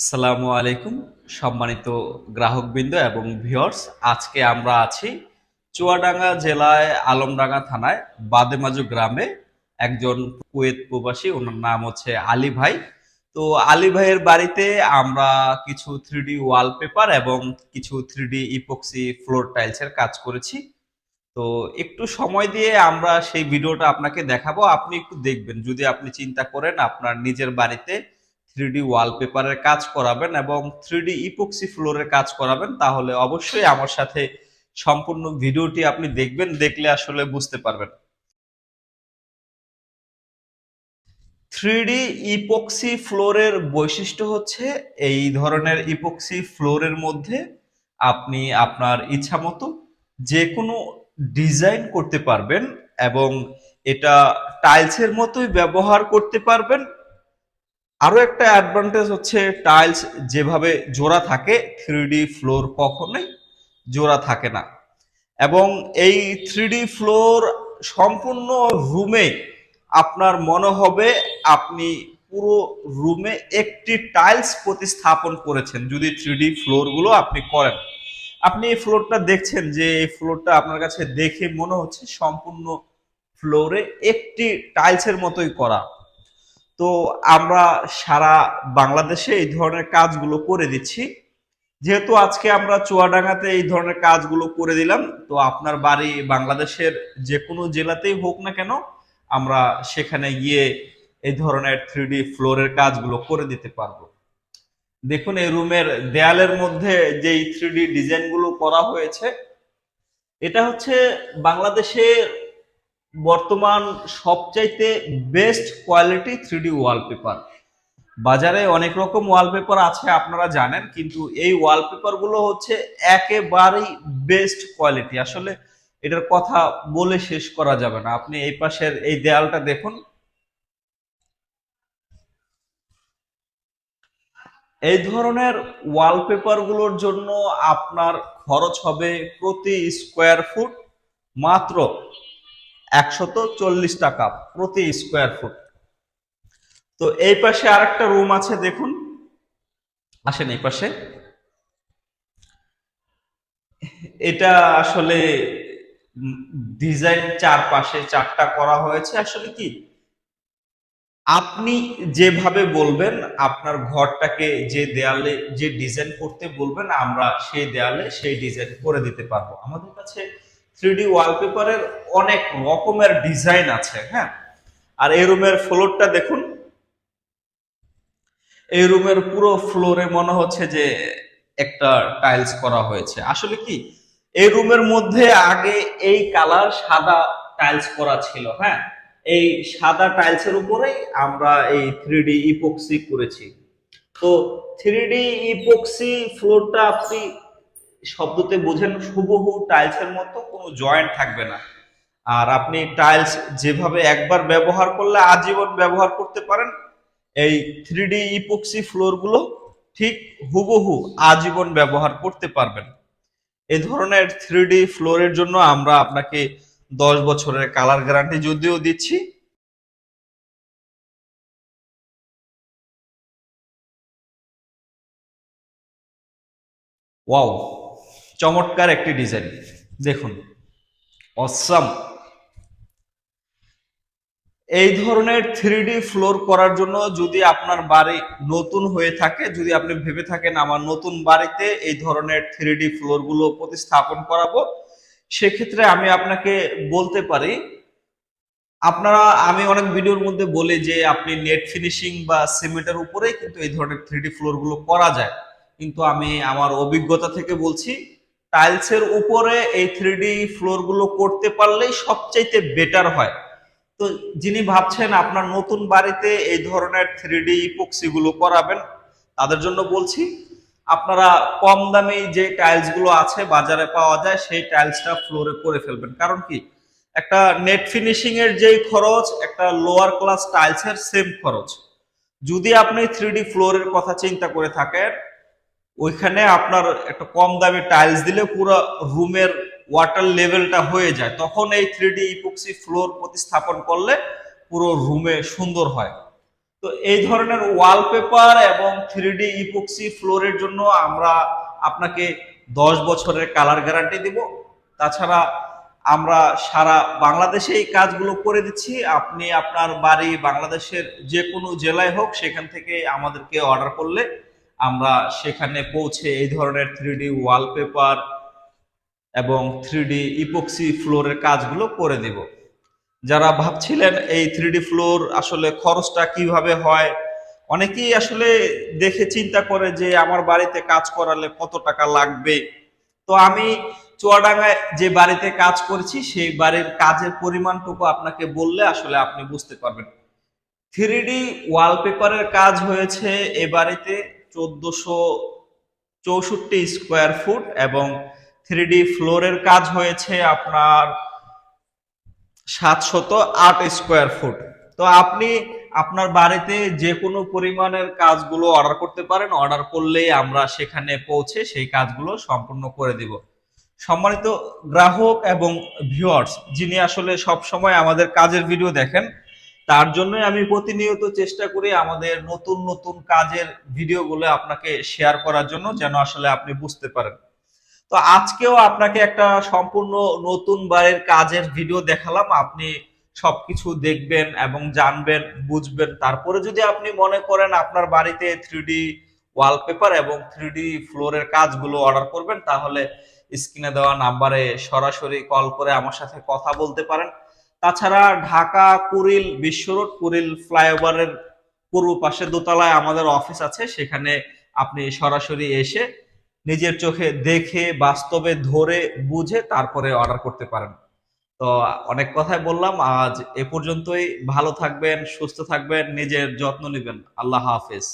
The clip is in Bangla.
আসসালামু আলাইকুম, সম্মানিত গ্রাহকবৃন্দ এবং ভিউয়ার্স। আজকে আমরা আছি চুয়াডাঙ্গা জেলায় আলমডাঙ্গা থানায় বাদেমাজু গ্রামে একজন কুয়েত প্রবাসী, ওনার নাম হচ্ছে আলী ভাই। তো আলী ভাইয়ের বাড়িতে আমরা কিছু থ্রিডি ওয়ালপেপার এবং কিছু থ্রিডি ইপক্সি ফ্লোর টাইলসের কাজ করেছি। তো একটু সময় দিয়ে আমরা সেই ভিডিওটা আপনাকে দেখাবো, আপনি একটু দেখবেন। যদি আপনি চিন্তা করেন আপনার নিজের বাড়িতে থ্রিডি ওয়ালপেপারের কাজ করাবেন এবং থ্রিডি ইপক্সি ফ্লোরের কাজ করাবেন, তাহলে অবশ্যই আমার সাথে সম্পূর্ণ ভিডিওটি আপনি দেখবেন, দেখলে আসলে বুঝতে পারবেন। থ্রিডি ইপক্সি ফ্লোরের বৈশিষ্ট্য হচ্ছে, এই ধরনের ইপক্সি ফ্লোরের মধ্যে আপনি আপনার ইচ্ছা মতো যে কোনো ডিজাইন করতে পারবেন এবং এটা টাইলসের মতোই ব্যবহার করতে পারবেন। আরও একটা অ্যাডভান্টেজ হচ্ছে টাইলস যেভাবে জোড়া থাকে থ্রি ফ্লোর কখনোই জোড়া থাকে না। এবং এই থ্রি ফ্লোর সম্পূর্ণ রুমে আপনার মনে হবে আপনি পুরো রুমে একটি টাইলস প্রতিস্থাপন করেছেন, যদি থ্রি ফ্লোরগুলো আপনি করেন। আপনি এই ফ্লোরটা দেখছেন যে এই ফ্লোরটা আপনার কাছে দেখে মনে হচ্ছে সম্পূর্ণ ফ্লোরে একটি টাইলসের মতোই করা। তো আমরা সারা বাংলাদেশে এই ধরনের কাজগুলো করে দিচ্ছি। যেহেতু আজকে আমরা চুয়াডাঙ্গাতে এই ধরনের কাজগুলো করে দিলাম, তো আপনার বাড়ি বাংলাদেশের যে কোনো জেলাতেই হোক না কেন, আমরা সেখানে গিয়ে এই ধরনের থ্রি ফ্লোরের কাজগুলো করে দিতে পারব। দেখুন, এই রুমের দেয়ালের মধ্যে যেই থ্রি ডিজাইনগুলো করা হয়েছে, এটা হচ্ছে বাংলাদেশের বর্তমান সবচাইতে বেস্ট কোয়ালিটি থ্রিডি ওয়ালপেপার বাজারে অনেক রকম ওয়ালপেপার আছে, আপনারা জানেন, কিন্তু এই ওয়ালপেপারগুলো হচ্ছে একেবারেই বেস্ট কোয়ালিটি আসলে এটার কথা বলে শেষ করা যাবে না। আপনি এই পাশের এই দেয়ালটা দেখুন। এই ধরনের ওয়ালপেপারগুলোর জন্য আপনার খরচ হবে প্রতি স্কোয়ার ফুট মাত্র একশত চল্লিশ টাকা প্রতি স্কোয়ার ফুট তো এই পাশে আরেকটা রুম আছে, দেখুন। আসেন এই পাশে। এটা আসলে ডিজাইন চারপাশে চারটা করা হয়েছে। আসলে কি? আপনি যেভাবে বলবেন, আপনার ঘরটাকে যে দেয়ালে যে ডিজাইন করতে বলবেন, আমরা সেই দেয়ালে সেই ডিজাইন করে দিতে পারব। আমাদের কাছে থ্রি ওয়ালপেপারের অনেক রকমের ডিজাইন আছে হ্যাঁ? আর এই রুমের ফ্লোরটা দেখুন। এই রুমের পুরো ফ্লোরে মনে হচ্ছে যে একটা টাইলস করা হয়েছে। আসলে কি? এই রুমের মধ্যে আগে এই কালার সাদা টাইলস করা ছিল হ্যাঁ? এই সাদা টাইলসের উপরেই আমরা এই থ্রি ইপক্সি করেছি। তো থ্রি ইপক্সি ফ্লোরটা আপনি শব্দতে বোঝেন হুবহু টাইলসের মতো, কোনো জয়েন্ট থাকবে না। আর আপনি টাইলস যেভাবে একবার ব্যবহার করলে আজীবন ব্যবহার করতে পারেন, এই থ্রি ডি ইপক্সি ফ্লোরগুলো ঠিক হুবহু আজীবন ব্যবহার করতে পারবেন। এ ধরনের থ্রি ডি ফ্লোরের জন্য আমরা আপনাকে দশ বছরের কালার গ্যারান্টি যদিও দিচ্ছি। ওয়াও চমৎকার একটি ডিজাইন দেখুন অসাম এই ধরনের থ্রি ফ্লোর করার জন্য যদি আপনার বাড়ি নতুন হয়ে থাকে, যদি আপনি ভেবে থাকেন আমার নতুন বাড়িতে এই ধরনের থ্রি ফ্লোরগুলো প্রতিস্থাপন করাবো, সেক্ষেত্রে আমি আপনাকে বলতে পারি, আপনারা, আমি অনেক ভিডিওর মধ্যে বলি যে আপনি নেট ফিনিশিং বা সিমেন্টের উপরেই কিন্তু এই ধরনের থ্রি ফ্লোরগুলো করা যায়। কিন্তু আমি আমার অভিজ্ঞতা থেকে বলছি টাইলসের উপরে এই থ্রি ফ্লোরগুলো করতে পারলেই সবচাইতে বেটার হয়। তো যিনি ভাবছেন আপনার নতুন বাড়িতে এই ধরনের থ্রি ডি ইপক্সি গুলো করাবেন, তাদের জন্য বলছি, আপনারা কম দামে যে টাইলসগুলো আছে বাজারে পাওয়া যায়, সেই টাইলসটা ফ্লোরে করে ফেলবেন। কারণ কি? একটা নেট ফিনিশিং এর যেই খরচ, একটা লোয়ার ক্লাস টাইলসের সেম খরচ। যদি আপনি থ্রি ডি ফ্লোরের কথা চিন্তা করে থাকেন ওইখানে আপনার একটা কম দামে টাইলস দিলে পুরো রুমের ওয়াটার লেভেলটা হয়ে যায়। তখন এই থ্রি ডি ইপক্সি ফ্লোর প্রতিস্থাপন করলে পুরো রুমে সুন্দর হয়। তো এই ধরনের ওয়ালপেপার এবং থ্রি ডি ইপক্সি ফ্লোরের জন্য আমরা আপনাকে দশ বছরের কালার গ্যারান্টি দিব। তাছাড়া আমরা সারা বাংলাদেশে এই কাজগুলো করে দিচ্ছি। আপনি আপনার বাড়ি বাংলাদেশের যে কোনো জেলায় হোক, সেখান থেকে আমাদেরকে অর্ডার করলে আমরা সেখানে পৌঁছে এই ধরনের থ্রি ওয়ালপেপার এবং থ্রি ইপক্সি ফ্লোরের কাজগুলো করে দিব। যারা ভাবছিলেন এই থ্রি ফ্লোর আসলে খরচটা কীভাবে হয়, অনেকেই আসলে দেখে চিন্তা করে যে আমার বাড়িতে কাজ করালে কত টাকা লাগবে। তো আমি চুয়াডাঙ্গায় যে বাড়িতে কাজ করছি, সেই বাড়ির কাজের পরিমাণটুকু আপনাকে বললে আসলে আপনি বুঝতে পারবেন। থ্রি ওয়ালপেপারের কাজ হয়েছে এ বাড়িতে চোদ্দশো চৌষট্টি স্কোয়ার ফুট এবং থ্রি ডি ফ্লোরের কাজ হয়েছে আপনার সাতশত আট স্কোয়ার ফুট তো আপনি আপনার বাড়িতে যে কোনো পরিমাণের কাজগুলো অর্ডার করতে পারেন অর্ডার করলেই আমরা সেখানে পৌঁছে সেই কাজগুলো সম্পূর্ণ করে দিব। সম্মানিত গ্রাহক এবং ভিউয়ার্স যিনি আসলে সব সময় আমাদের কাজের ভিডিও দেখেন তার জন্য আমি প্রতিনিয়ত চেষ্টা করি আমাদের নতুন নতুন কাজের ভিডিওগুলো আপনাকে শেয়ার করার জন্য যেন আসলে আপনি বুঝতে পারেন। তো আজকেও আপনাকে একটা সম্পূর্ণ নতুন বারের কাজের ভিডিও দেখালাম। আপনি সবকিছু দেখবেন এবং জানবেন, বুঝবেন। তারপরে যদি আপনি মনে করেন আপনার বাড়িতে থ্রি ওয়ালপেপার এবং থ্রি ফ্লোরের কাজগুলো অর্ডার করবেন, তাহলে স্ক্রিনে দেওয়া নাম্বারে সরাসরি কল করে আমার সাথে কথা বলতে পারেন। তাছাড়া ঢাকা কুরিল বিশ্ব রোড কুড়িল ফ্লাইওভারের পূর্ব পাশে দোতলায় আমাদের অফিস আছে, সেখানে আপনি সরাসরি এসে নিজের চোখে দেখে, বাস্তবে ধরে, বুঝে তারপরে অর্ডার করতে পারেন। তো অনেক কথাই বললাম, আজ এ পর্যন্তই। ভালো থাকবেন, সুস্থ থাকবেন, নিজের যত্ন নেবেন। আল্লাহ হাফেজ।